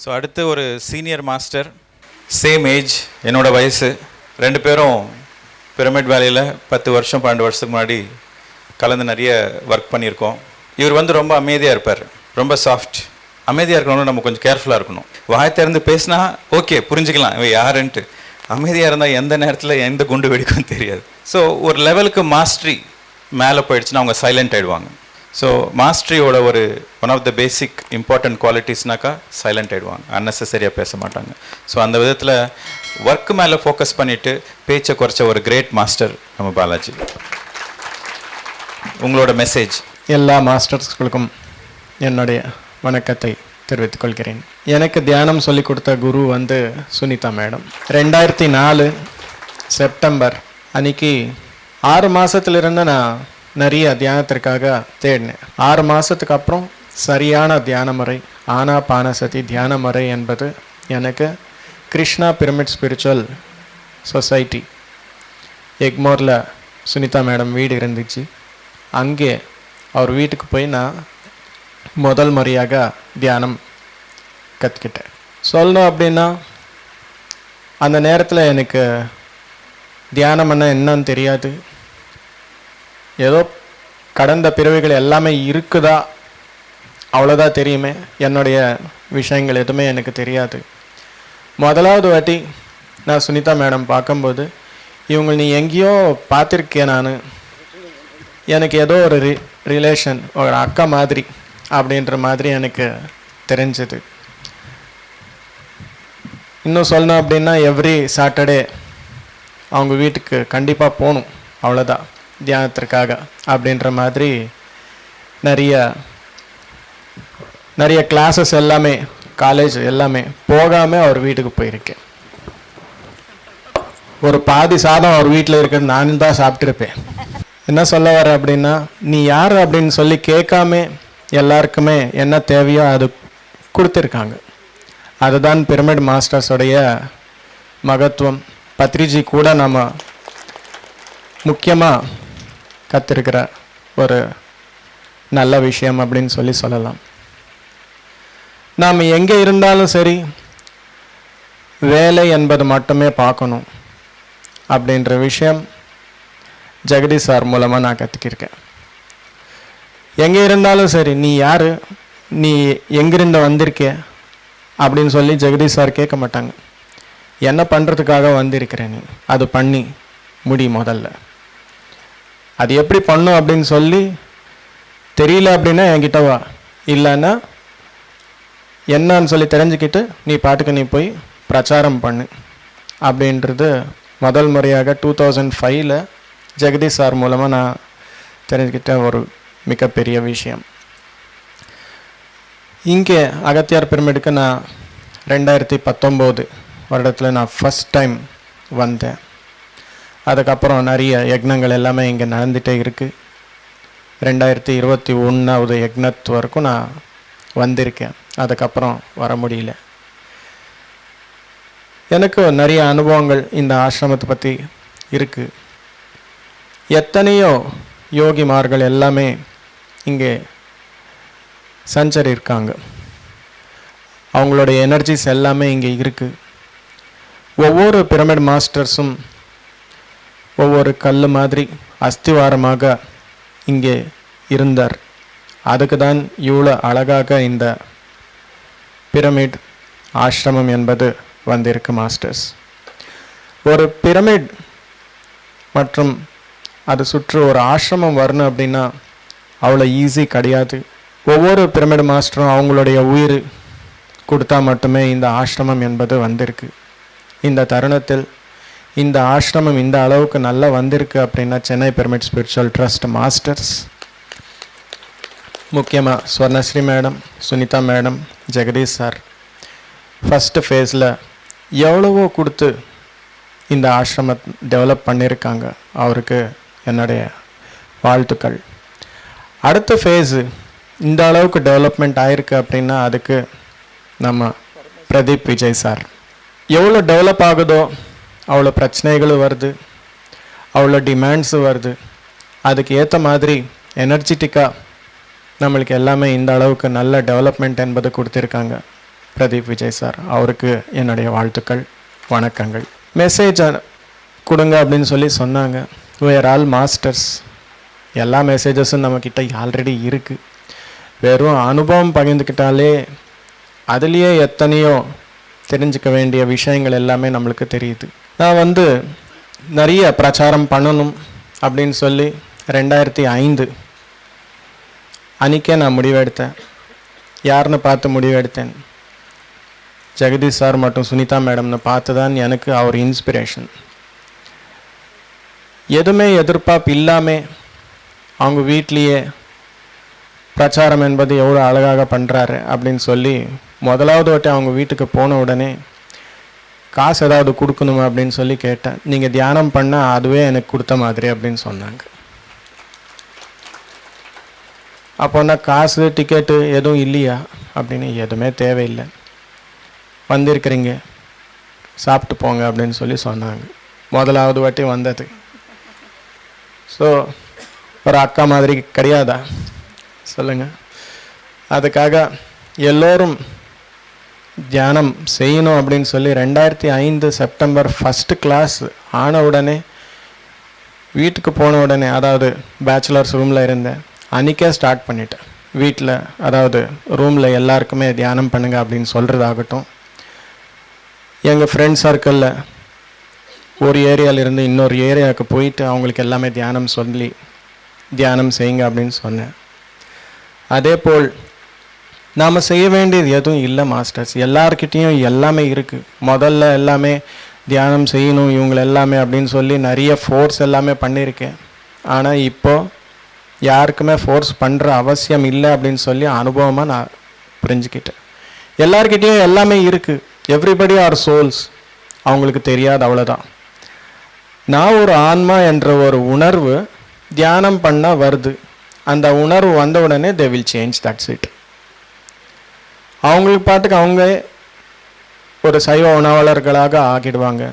So அடுத்து ஒரு senior master same age என்னோட வயசு. ரெண்டு பேரும் பிரமிட் வேலையில் பத்து வருஷம் பன்னெண்டு வருஷத்துக்கு முன்னாடி கலந்து நிறைய ஒர்க் பண்ணியிருக்கோம். இவர் வந்து ரொம்ப அமைதியாக இருப்பார். ரொம்ப சாஃப்ட் அமைதியாக இருக்கணும்னு நம்ம கொஞ்சம் கேர்ஃபுல்லாக இருக்கணும். வாய் திறந்து பேசினா ஓகே புரிஞ்சுக்கலாம். இவன் யாருன்ட்டு. அமைதியாக இருந்தால் எந்த நேரத்தில் எந்த குண்டு வெடிக்கும் தெரியாது. ஸோ ஒரு லெவலுக்கு மாஸ்ட்ரி மேலே போயிடுச்சுன்னா அவங்க சைலண்ட் ஆகிடுவாங்க ஸோ மாஸ்ட்ரியோட ஒரு one of the basic important குவாலிட்டிஸ்னாக்கா silent ஆயிடுவாங்க. அன்னெசரியாக பேச மாட்டாங்க. ஸோ அந்த விதத்தில் ஒர்க் மேலே ஃபோக்கஸ் பண்ணிவிட்டு பேச்சை குறைச்ச ஒரு கிரேட் மாஸ்டர் நம்ம பாலாஜி. உங்களோட மெசேஜ் எல்லா மாஸ்டர்ஸ்களுக்கும் என்னுடைய வணக்கத்தை தெரிவித்துக் கொள்கிறேன். எனக்கு தியானம் சொல்லிக் கொடுத்த குரு வந்து சுனிதா மேடம். ரெண்டாயிரத்தி நாலு செப்டம்பர் அன்னைக்கு ஆறு மாதத்துலேருந்து நான் நிறைய தியானத்திற்காக தேடினேன். ஆறு மாதத்துக்கு அப்புறம் சரியான தியான முறை ஆனா பானசதி தியான முறை என்பது எனக்கு கிருஷ்ணா பிரமிட் ஸ்பிரிச்சுவல் சொசைட்டி எக்மோரில் சுனிதா மேடம் வீடு இருந்துச்சு. அங்கே அவர் வீட்டுக்கு போய் நான் முதல் முறையாக தியானம் கற்றுக்கிட்டேன் சொல்லணும் அப்படின்னா அந்த நேரத்தில் எனக்கு தியானம் என்ன என்னன்னு தெரியாது. ஏதோ கடந்த பிறவிகள் எல்லாமே இருக்குதா? அவ்வளோதான் தெரியுமே. என்னுடைய விஷயங்கள் எதுவுமே எனக்கு தெரியாது. முதலாவது வாட்டி நான் சுனிதா மேடம் பார்க்கும்போது இவங்க நீ எங்கேயோ பார்த்துருக்கேன் நான். எனக்கு ஏதோ ஒரு ரி ரிலேஷன் ஒரு அக்கா மாதிரி அப்படின்ற மாதிரி எனக்கு தெரிஞ்சது. இன்னும் சொல்லணும் அப்படின்னா எவ்ரி சாட்டர்டே அவங்க வீட்டுக்கு கண்டிப்பாக போகணும். அவ்வளோதான் தியானத்திற்காக அப்படின்ற மாதிரி நிறைய நிறைய கிளாஸஸ் எல்லாமே காலேஜ் எல்லாமே போகாமல் அவர் வீட்டுக்கு போயிருக்கேன். ஒரு பாதி சாதம் அவர் வீட்டில் இருக்கிறது நானும் தான் சாப்பிட்ருப்பேன் என்ன சொல்ல வர அப்படின்னா நீ யார்? அப்படின்னு சொல்லி கேட்காம எல்லாருக்குமே என்ன தேவையோ அது கொடுத்துருக்காங்க. அதுதான் பிரமிட் மாஸ்டர்ஸோடைய மகத்துவம். பத்ரிஜி கூட நம்ம முக்கியமாக கற்றுருக்கிற ஒரு நல்ல விஷயம் அப்படின்னு சொல்லி சொல்லலாம். நாம் எங்கே இருந்தாலும் சரி வேலை என்பது மட்டுமே பார்க்கணும் அப்படின்ற விஷயம் ஜெகதீஷ் சார் மூலமாக நான் கற்றுக்கிருக்கேன் எங்கே இருந்தாலும் சரி நீ யார் நீ எங்கிருந்து வந்திருக்கே அப்படின்னு சொல்லி ஜெகதீஷ் சார் கேட்க மாட்டாங்க. என்ன பண்ணுறதுக்காக வந்திருக்கிறேன் அது பண்ணி முடி முதல்ல. அது எப்படி பண்ணும் அப்படின்னு சொல்லி தெரியல அப்படின்னா என்கிட்ட வா. இல்லைன்னா என்னன்னு சொல்லி தெரிஞ்சுக்கிட்டு நீ பாட்டுக்கு நீ போய் பிரச்சாரம் பண்ணு. அப்படின்றது முதல் முறையாக டூ தௌசண்ட் ஃபைவ்ல ஜெகதீஷ் சார் மூலமாக நான் தெரிஞ்சுக்கிட்ட ஒரு மிகப்பெரிய விஷயம். இங்கே அகத்தியார் பிரமிடுக்கு நான் ரெண்டாயிரத்தி பத்தொம்போது வருடத்தில் நான் ஃபஸ்ட் டைம் வந்தேன். அதுக்கப்புறம் நிறைய யக்னங்கள் எல்லாமே இங்கே நடந்துகிட்டே இருக்குது ரெண்டாயிரத்தி இருபத்தி ஒன்றாவது யக்னத்து வரைக்கும் நான் வந்திருக்கேன். அதுக்கப்புறம் வர முடியல. எனக்கு நிறைய அனுபவங்கள் இந்த ஆசிரமத்தை பற்றி இருக்குது எத்தனையோ யோகிமார்கள் எல்லாமே இங்கே சஞ்சரி இருக்காங்க அவங்களுடைய எனர்ஜிஸ் எல்லாமே இங்கே இருக்குது ஒவ்வொரு பிரமிட் மாஸ்டர்ஸும் ஒவ்வொரு கல் மாதிரி அஸ்திவாரமாக இங்கே இருந்தார். அதுக்கு தான் இவ்வளோ அழகாக இந்த பிரமிட் ஆசிரமம் என்பது வந்திருக்கு மாஸ்டர்ஸ். ஒரு பிரமிட் மற்றும் அது சுற்று ஒரு ஆசிரமம் வரணும் அப்படின்னா அவ்வளோ ஈஸி கிடையாது. ஒவ்வொரு பிரமிட் மாஸ்டரும் அவங்களுடைய உயிர் கொடுத்தா மட்டுமே இந்த ஆசிரமம் என்பது வந்திருக்கு. இந்த தருணத்தில் இந்த ஆசிரமம் இந்த அளவுக்கு நல்லா வந்திருக்கு அப்படின்னா Chennai pyramid spiritual trust masters முக்கியமாக Swarnasri madam Sunitha madam Jagadish sir first ஃபேஸில் எவ்வளவோ கொடுத்து இந்த ஆசிரம டெவலப் பண்ணியிருக்காங்க அவருக்கு என்னுடைய வாழ்த்துக்கள். அடுத்த ஃபேஸு இந்த அளவுக்கு டெவலப்மெண்ட் ஆயிருக்கு அப்படின்னா அதுக்கு நம்ம பிரதீப் விஜய் சார் எவ்வளோ டெவலப் ஆகுதோ அவ்வளோ பிரச்சனைகளும் வருது அவ்வளோ டிமாண்ட்ஸும் வருது. அதுக்கு ஏற்ற மாதிரி எனர்ஜிட்டிக்காக நம்மளுக்கு எல்லாமே இந்த அளவுக்கு நல்ல டெவலப்மெண்ட் என்பது கொடுத்துருக்காங்க. பிரதீப் விஜய் சார் அவருக்கு என்னுடைய வாழ்த்துக்கள் வணக்கங்கள். மெசேஜ் கொடுங்க அப்படின்னு சொல்லி சொன்னாங்க. வேர் ஆல் மாஸ்டர்ஸ் எல்லா மெசேஜஸும் நம்மக்கிட்ட ஆல்ரெடி இருக்குது வெறும் அனுபவம் பகிர்ந்துக்கிட்டாலே அதுலேயே எத்தனையோ தெரிஞ்சுக்க வேண்டிய விஷயங்கள் எல்லாமே நம்மளுக்கு தெரியுது. நான் வந்து நிறைய பிரச்சாரம் பண்ணணும் அப்படின்னு சொல்லி ரெண்டாயிரத்தி ஐந்து அன்றைக்கே நான் முடிவெடுத்தேன். யாருன்னு பார்த்து முடிவெடுத்தேன். ஜெகதீஷ் சார் மற்றும் சுனிதா மேடம்னு பார்த்து தான் எனக்கு அவர் இன்ஸ்பிரேஷன் எதுவுமே எதிர்பார்ப்பு இல்லாமல் அவங்க வீட்லேயே பிரச்சாரம் என்பது எவ்வளோ அழகாக பண்ணுறாரு அப்படின்னு சொல்லி முதலாவது வாட்டி அவங்க வீட்டுக்கு போன உடனே காசு ஏதாவது கொடுக்கணுமா? அப்படின்னு சொல்லி கேட்டேன். நீங்கள் தியானம் பண்ணால் அதுவே எனக்கு கொடுத்த மாதிரி அப்படின்னு சொன்னாங்க. அப்போனா காசு டிக்கெட்டு எதுவும் இல்லையா? அப்படின்னு எதுவுமே தேவையில்லை. வந்திருக்கிறீங்க. சாப்பிட்டு போங்க அப்படின்னு சொல்லி சொன்னாங்க. முதலாவது வாட்டி வந்தது. ஸோ ஒரு அக்கா மாதிரி கிடையாதா? சொல்லுங்கள் அதுக்காக எல்லோரும் தியானம் செய்யணும் அப்படின்னு சொல்லி ரெண்டாயிரத்தி ஐந்து செப்டம்பர் ஃபஸ்ட்டு கிளாஸ் ஆன உடனே வீட்டுக்கு போன உடனே அதாவது பேச்சுலர்ஸ் ரூமில் இருந்தேன் அன்றைக்கே ஸ்டார்ட் பண்ணிட்டேன். வீட்டில் அதாவது ரூமில் எல்லாருக்குமே தியானம் பண்ணுங்கள் அப்படின்னு சொல்கிறதாகட்டும் எங்கள் ஃப்ரெண்ட் சர்க்கிளில் ஒரு ஏரியாவிலேருந்து இன்னொரு ஏரியாவுக்கு போயிட்டு அவங்களுக்கு எல்லாமே தியானம் சொல்லி தியானம் செய்யுங்க அப்படின்னு சொன்னேன். அதே போல் நாம் செய்ய வேண்டியது எதுவும் இல்லை மாஸ்டர்ஸ். எல்லார்கிட்டேயும் எல்லாமே இருக்குது முதல்ல எல்லாமே தியானம் செய்யணும் இவங்களை எல்லாமே அப்படின்னு சொல்லி நிறைய ஃபோர்ஸ் எல்லாமே பண்ணியிருக்கேன். ஆனால் இப்போது யாருக்குமே ஃபோர்ஸ் பண்ணுற அவசியம் இல்லை அப்படின்னு சொல்லி அனுபவமாக நான் புரிஞ்சுக்கிட்டேன். எல்லார்கிட்டேயும் எல்லாமே இருக்குது எவ்ரிபடி ஆர் சோல்ஸ் அவங்களுக்கு தெரியாது அவ்வளோதான் நான் ஒரு ஆன்மா என்ற ஒரு உணர்வு தியானம் பண்ணால் வருது. அந்த உணர்வு வந்த உடனே they will change that's it அவங்களுக்கு பாட்டுக்கு அவங்க ஒரு சைவ உணவாளர்களாக ஆகிடுவாங்க.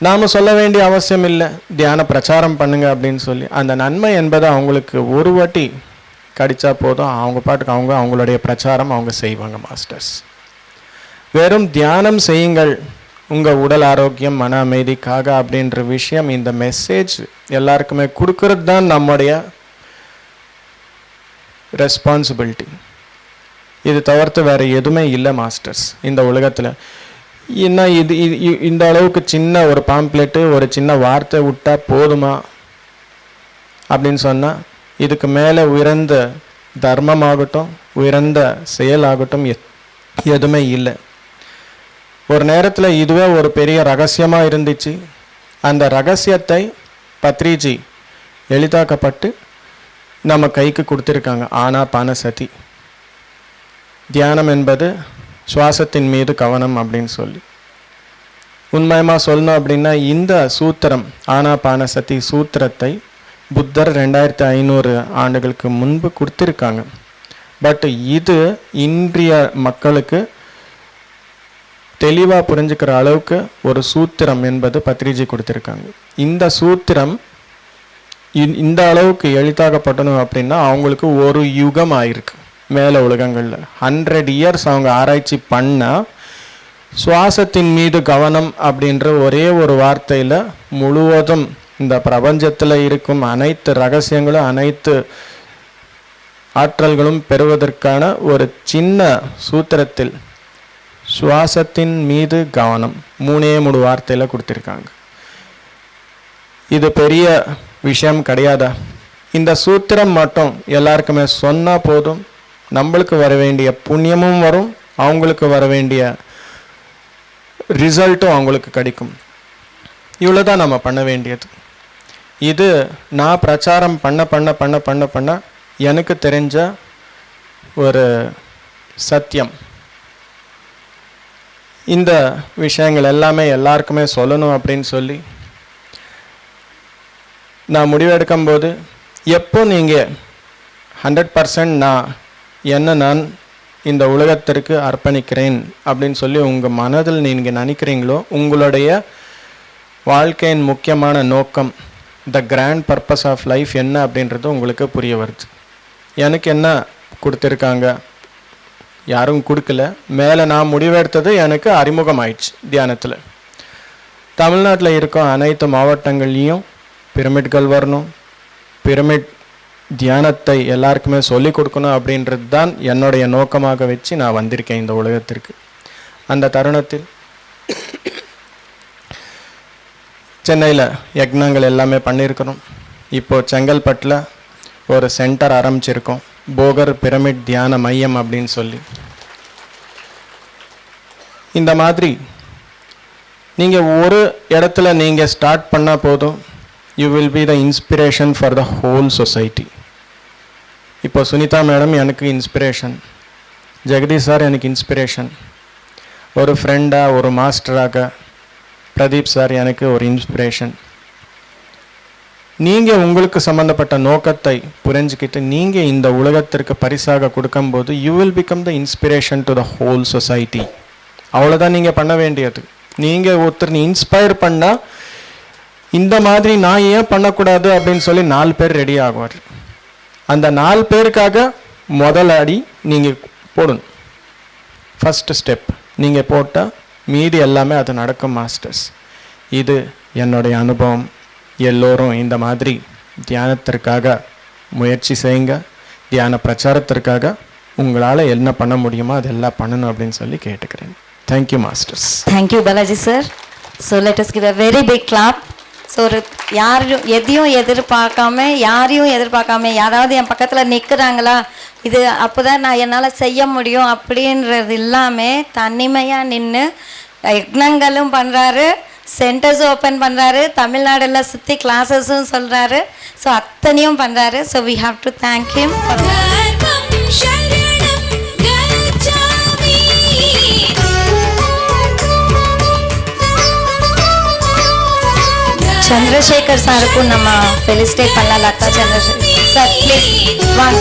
நாம் சொல்ல வேண்டிய அவசியம் இல்லை. தியான பிரச்சாரம் பண்ணுங்க அப்படின்னு சொல்லி அந்த நன்மை என்பது அவங்களுக்கு ஒரு வாட்டி கடித்தா போதும். அவங்க பாட்டுக்கு அவங்க அவங்களுடைய பிரச்சாரம் அவங்க செய்வாங்க மாஸ்டர்ஸ் வெறும் தியானம் செய்யுங்கள். உங்கள் உடல் ஆரோக்கியம் மன அமைதிக்காக அப்படின்ற விஷயம் இந்த மெசேஜ் எல்லாருக்குமே கொடுக்கறது தான் நம்முடைய ரெஸ்பான்சிபிலிட்டி இது தவிர்த்து வேறு எதுவுமே இல்லை மாஸ்டர்ஸ் இந்த உலகத்தில். என்ன இது இது- இ- இந்த அளவுக்கு சின்ன ஒரு பாம்ப்ளெட்டு ஒரு சின்ன வார்த்தை விட்டால் போதுமா? அப்படின்னு சொன்னால் இதுக்கு மேலே உயர்ந்த தர்மமாகட்டும் உயர்ந்த செயலாகட்டும் எத் எதுவுமே இல்லை. ஒரு நேரத்தில் இதுவே ஒரு பெரிய ரகசியமாக இருந்துச்சு. அந்த ரகசியத்தை பத்ரிஜி எளிதாக்கப்பட்டு நம்ம கைக்கு கொடுத்துருக்காங்க. ஆனா பான சதி தியானம் என்பது சுவாசத்தின் மீது கவனம் அப்படின்னு சொல்லி. உண்மையமாக சொல்லணும் அப்படின்னா இந்த சூத்திரம் ஆனாபான சதி சூத்திரத்தை புத்தர் ரெண்டாயிரத்தி ஐநூறு ஆண்டுகளுக்கு முன்பு கொடுத்துருக்காங்க. பட் இது இன்றைய மக்களுக்கு தெளிவாக புரிஞ்சுக்கிற அளவுக்கு ஒரு சூத்திரம் என்பது பத்ரிஜி கொடுத்துருக்காங்க. இந்த சூத்திரம் இந்த அளவுக்கு எளிதாகப்பட்டணும் அப்படின்னா அவங்களுக்கு ஒரு யுகம் ஆயிருக்கு மேலே உலகங்களில். ஹண்ட்ரட் இயர்ஸ் அவங்க ஆராய்ச்சி பண்ணால் சுவாசத்தின் மீது கவனம் அப்படின்ற ஒரே ஒரு வார்த்தையில் முழுவதும் இந்த பிரபஞ்சத்தில் இருக்கும் அனைத்து ரகசியங்களும் அனைத்து ஆற்றல்களும் பெறுவதற்கான ஒரு சின்ன சூத்திரத்தில் சுவாசத்தின் மீது கவனம் மூணே மூணு வார்த்தையில் கொடுத்துருக்காங்க. இது பெரிய விஷயம் கிடையாதா? இந்த சூத்திரம் மட்டும் எல்லாருக்குமே சொன்னால் போதும். நம்மளுக்கு வர வேண்டிய புண்ணியமும் வரும் அவங்களுக்கு வர வேண்டிய ரிசல்ட்டும் அவங்களுக்கு கிடைக்கும். இவ்வளோ தான் நம்ம பண்ண வேண்டியது. இது நான் பிரச்சாரம் பண்ண பண்ண பண்ண பண்ண பண்ண எனக்கு தெரிஞ்ச ஒரு சத்தியம். இந்த விஷயங்கள் எல்லாமே எல்லாருக்குமே சொல்லணும் அப்படின்னு சொல்லி நான் முடிவெடுக்கும்போது எப்போ நீங்கள் ஹண்ட்ரட் பர்சன்ட் நான் என்ன நான் இந்த உலகத்திற்கு அர்ப்பணிக்கிறேன் அப்படின்னு சொல்லி உங்கள் மனதில் நீங்கள் நினைக்கிறீங்களோ உங்களுடைய வாழ்க்கையின் முக்கியமான நோக்கம் the grand purpose of life என்ன அப்படின்றது உங்களுக்கு புரிய வருது. எனக்கு என்ன கொடுத்துருக்காங்க? யாரும் கொடுக்கல. மேலே நான் முடிவெடுத்தது எனக்கு அறிமுகமாயிடுச்சு தியானத்தில். தமிழ்நாட்டில் இருக்கும் அனைத்து மாவட்டங்கள்லேயும் பிரமிட்கள் வரணும். பிரமிட் தியானத்தை எல்லாருக்குமே சொல்லிக் கொடுக்கணும் அப்படின்றது தான் என்னுடைய நோக்கமாக வச்சு நான் வந்திருக்கேன் இந்த உலகத்திற்கு. அந்த தருணத்தில் சென்னையில் யக்னங்கள் எல்லாமே பண்ணியிருக்கிறோம் இப்போது செங்கல்பட்டில் ஒரு சென்டர் ஆரம்பிச்சிருக்கோம். போகர் பிரமிட் தியான மையம் அப்படின்னு சொல்லி. இந்த மாதிரி நீங்கள் ஒரு இடத்துல நீங்கள் ஸ்டார்ட் பண்ணால் போதும். You will be the inspiration for the whole society இப்போ சுனிதா மேடம் எனக்கு இன்ஸ்பிரேஷன் ஜெகதீஷ் சார் எனக்கு இன்ஸ்பிரேஷன் ஒரு ஃப்ரெண்டாக ஒரு மாஸ்டராக பிரதீப் சார் எனக்கு ஒரு இன்ஸ்பிரேஷன் நீங்கள் உங்களுக்கு சம்மந்தப்பட்ட நோக்கத்தை புரிஞ்சுக்கிட்டு நீங்கள் இந்த உலகத்திற்கு பரிசாக கொடுக்கும்போது you will become the inspiration to the whole society அவ்வளோதான் நீங்கள் பண்ண வேண்டியது. நீங்கள் ஒருத்தர் இன்ஸ்பயர் பண்ணால் இந்த மாதிரி நான் ஏன் பண்ணக்கூடாது அப்படின்னு சொல்லி நாலு பேர் ரெடி ஆகுவார் அந்த நாலு பேருக்காக முதல் அடி நீங்கள் போடணும். ஃபஸ்ட்டு ஸ்டெப் நீங்கள் போட்டால் மீதி எல்லாமே அது நடக்கும் மாஸ்டர்ஸ் இது என்னுடைய அனுபவம். எல்லோரும் இந்த மாதிரி தியானத்திற்காக முயற்சி செய்யுங்க. தியான பிரச்சாரத்திற்காக உங்களால் என்ன பண்ண முடியுமோ அதெல்லாம் பண்ணணும் அப்படின்னு சொல்லி கேட்டுக்கிறேன். Thank you masters thank you Balaji sir so let us give a very big clap so ஒரு யாரும் எதையும் எதிர்பார்க்காம யாரையும் எதிர்பார்க்காம யாராவது என் பக்கத்தில் நிற்கிறாங்களா இது அப்போ தான் நான் என்னால் செய்ய முடியும் அப்படின்றது இல்லாமல் தனிமையாக நின்று யக்னங்களும் பண்ணுறாரு சென்டர்ஸும் ஓப்பன் பண்ணுறாரு தமிழ்நாடுல சுற்றி கிளாஸஸும் சொல்கிறாரு ஸோ அத்தனையும் பண்ணுறாரு so we have to thank him Chandrashekar ಸಾರ್ಗೂ ನಮ್ಮ ಫೆಲಿಸ್ಟೇ ಪಲ್ಲ Latha Chandrashekar sir please one